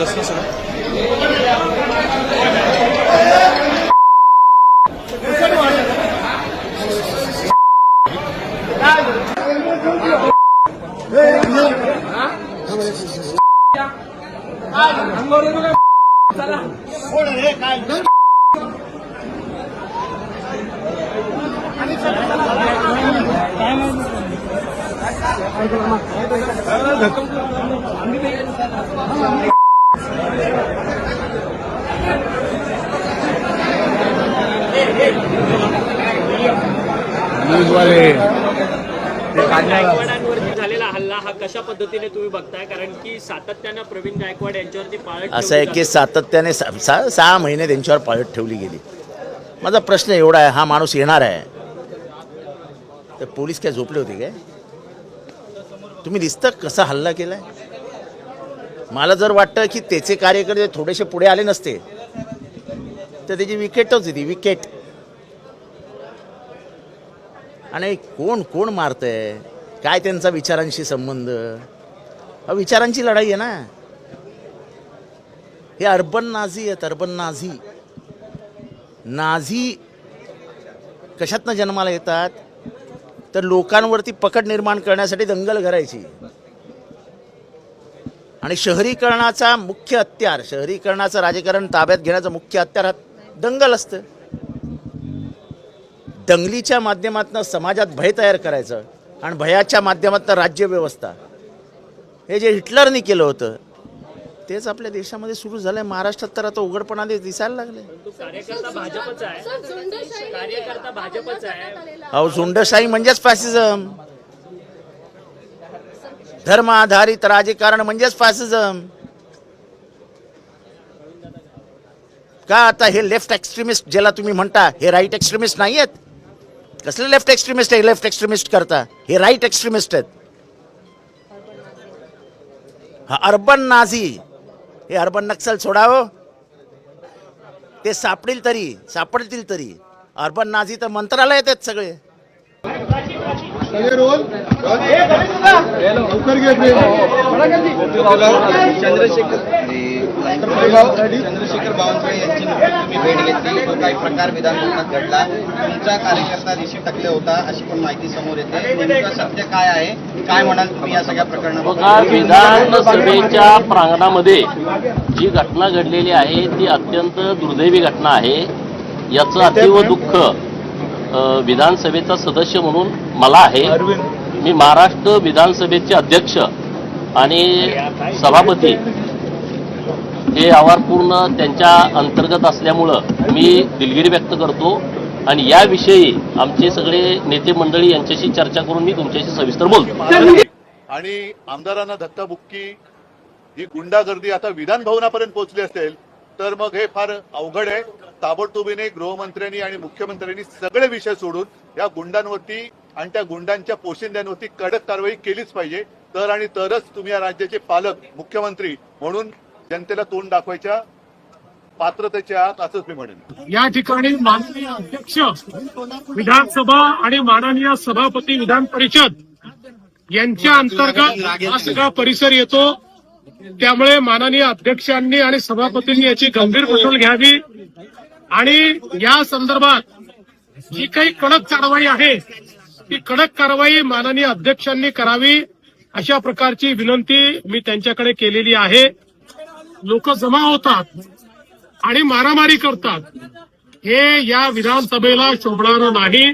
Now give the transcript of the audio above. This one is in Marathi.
ਦੱਸਣਾ ਸਰ Thank you. गायकवाडांवरती झालेला हल्ला हा कशा पद्धतीने तुम्ही बघताय? कारण की सातत्यानं प्रवीण गायकवाड यांच्यावरती पाळत असं आहे की सातत्याने सा- सहा महिने त्यांच्यावर पाळत ठेवली गेली. माझा प्रश्न एवढा आहे हा माणूस येणार आहे. तर पोलीस काय झोपले होते काय? तुम्ही दिसतं कसा हल्ला केलाय? मला जर वाटतं की त्याचे कार्यकर्ते थोडेसे पुढे आले नसते तर त्याची विकेटच होती विकेट. आणि कोण कोण मारतंय? काय त्यांचा विचारांशी संबंध? हा विचारांची लढाई आहे ना. हे अर्बन नाझी आहेत अर्बन नाझी. नाझी कशातनं जन्माला येतात? तर लोकांवरती पकड निर्माण करण्यासाठी दंगल करायची. आणि शहरीकरणाचा मुख्य हत्यार शहरीकरणाचं राजकारण ताब्यात घेण्याचं मुख्य हत्यार हा दंगल असतं. दंगलीच्या माध्यमातून समाजात भय तयार करायचं आणि भयाच्या माध्यमातून राज्यव्यवस्था. हे जे हिटलरनी केलं होतं तेच आपल्या देशामध्ये सुरू झालंय. महाराष्ट्रात तर आता उघडपणाने दिसायला लागले. आहे आहे अहो झुंडशाही म्हणजेच फॅसिझम धर्म आधारित राजकारण म्हणजेच फॅसिझम का आता हे लेफ्ट एक्स्ट्रीमिस्ट ज्याला तुम्ही म्हणता हे राईट एक्स्ट्रीमिस्ट नाही आहेत कसले लेफ्ट एक्स्ट्रीमिस्ट आहे लेफ्ट एक्स्ट्रीमिस्ट करता? हे राईट एक्स्ट्रीमिस्ट आहेत. हा अर्बन नाझी. हे अर्बन नक्सल सोडावं ते सापडील तरी सापडतील तरी. अर्बन नाझी तर मंत्रालयात आहेत सगळे. चंद्रशेखर. चंद्रशेखर बावनकुळे यांची तुम्ही भेट घेतली. तो काही प्रकार विधानभवनात घडला. तुमचा कार्यकर्ता दिशी टाकले होता अशी पण माहिती समोर येते. नेमकं सत्य काय आहे? काय म्हणाल तुम्ही या सगळ्या प्रकरणात विधानसभेच्या प्रांगणामध्ये जी घटना घडलेली आहे ती अत्यंत दुर्दैवी घटना आहे. याचं अतीव दुःख विधानसभेचा सदस्य म्हणून मला आहे. मी महाराष्ट्र विधानसभेचे अध्यक्ष आणि सभापती हे आव्हान पूर्ण त्यांच्या अंतर्गत असल्यामुळं मी दिलगिरी व्यक्त करतो. आणि याविषयी आमचे सगळे नेते मंडळी यांच्याशी चर्चा करून मी तुमच्याशी सविस्तर बोलतो. आणि आमदारांना धक्काबुक्की ही गुंडागर्दी आता विधान भवनापर्यंत पोहोचली असेल तर मग हे फार अवघड आहे. ताबडतोबीने गृहमंत्र्यांनी आणि मुख्यमंत्र्यांनी सगळे विषय सोडून या गुंडांवरती आणि त्या गुंडांच्या पोशिंद्यांवरती कडक कारवाई केलीच पाहिजे. तर आणि तरच तुम्ही या राज्याचे पालक मुख्यमंत्री म्हणून जनतेला तोंड दाखवायच्या पात्रतेच्या आत असंच मी म्हणेन. या ठिकाणी माननीय अध्यक्ष विधानसभा आणि माननीय सभापती विधान परिषद यांच्या अंतर्गत हा सगळा परिसर येतो. त्यामुळे माननीय अध्यक्षांनी आणि सभापतींनी याची गंभीर दखल घ्यावी. आणि या संदर्भात जी काही कडक कारवाई आहे ती कडक कारवाई माननीय अध्यक्षांनी करावी अशा प्रकारची विनंती मी त्यांच्याकडे केलेली आहे. लोक जमा होतात आणि मारामारी करतात. हे या विधानसभेला शोभणारं नाही.